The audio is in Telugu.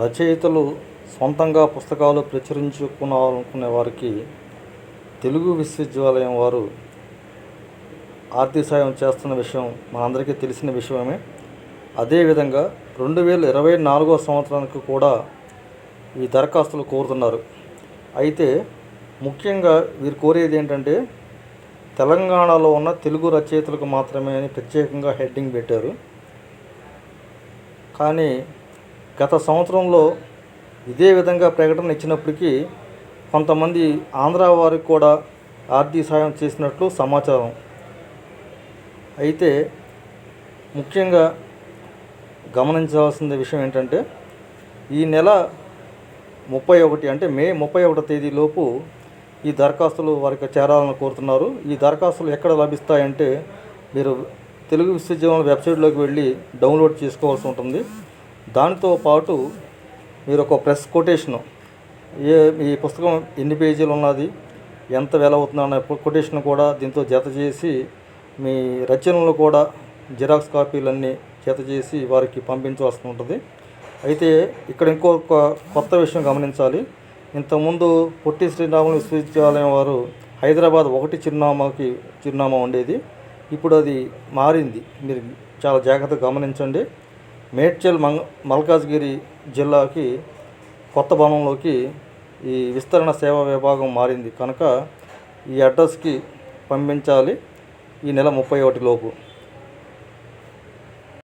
రచయితలు సొంతంగా పుస్తకాలు ప్రచురించుకోవాలనుకునే వారికి తెలుగు విశ్వవిద్యాలయం వారు ఆర్థిక సాయం చేస్తున్న విషయం మనందరికీ తెలిసిన విషయమే. అదేవిధంగా రెండు వేల ఇరవై నాలుగో సంవత్సరానికి కూడా ఈ దరఖాస్తులు కోరుతున్నారు. అయితే ముఖ్యంగా వీరు కోరేది ఏంటంటే తెలంగాణలో ఉన్న తెలుగు రచయితలకు మాత్రమే అని ప్రత్యేకంగా హెడ్డింగ్ పెట్టారు. కానీ గత సంవత్సరంలో ఇదే విధంగా ప్రకటన ఇచ్చినప్పటికీ కొంతమంది ఆంధ్ర వారికి కూడా ఆర్థిక సాయం చేసినట్లు సమాచారం. అయితే ముఖ్యంగా గమనించాల్సిన విషయం ఏంటంటే ఈ నెల ముప్పై ఒకటి అంటే మే ముప్పై ఒకటో తేదీలోపు ఈ దరఖాస్తులు వారికి చేరాలని కోరుతున్నారు. ఈ దరఖాస్తులు ఎక్కడ లభిస్తాయంటే మీరు తెలుగు విశ్వవిద్యాలయం వెబ్సైట్లోకి వెళ్ళి డౌన్లోడ్ చేసుకోవాల్సి ఉంటుంది. దానితో పాటు మీరు ఒక ప్రెస్ కొటేషను. ఏ ఈ పుస్తకం ఎన్ని పేజీలు ఉన్నది ఎంత వెల అవుతుంది అనే కొటేషన్ కూడా దీంతో జత చేసి మీ రచనలు కూడా జిరాక్స్ కాపీలన్నీ జత చేసి వారికి పంపించవలసి ఉంటుంది. అయితే ఇక్కడ ఇంకొక కొత్త విషయం గమనించాలి. ఇంతకుముందు పొట్టి శ్రీరాములు విశ్వవిద్యాలయం వారు హైదరాబాద్ ఒకటి చిరునామాకి చిరునామా ఉండేది. ఇప్పుడు అది మారింది. మీరు చాలా జాగ్రత్తగా గమనించండి. మేడ్చల్ మంగ మల్కాజ్గిరి జిల్లాకి కొత్త భవనంలోకి ఈ విస్తరణ సేవా విభాగం మారింది. కనుక ఈ అడ్రస్కి పంపించాలి. ఈ నెల ముప్పై ఒకటి లోపు.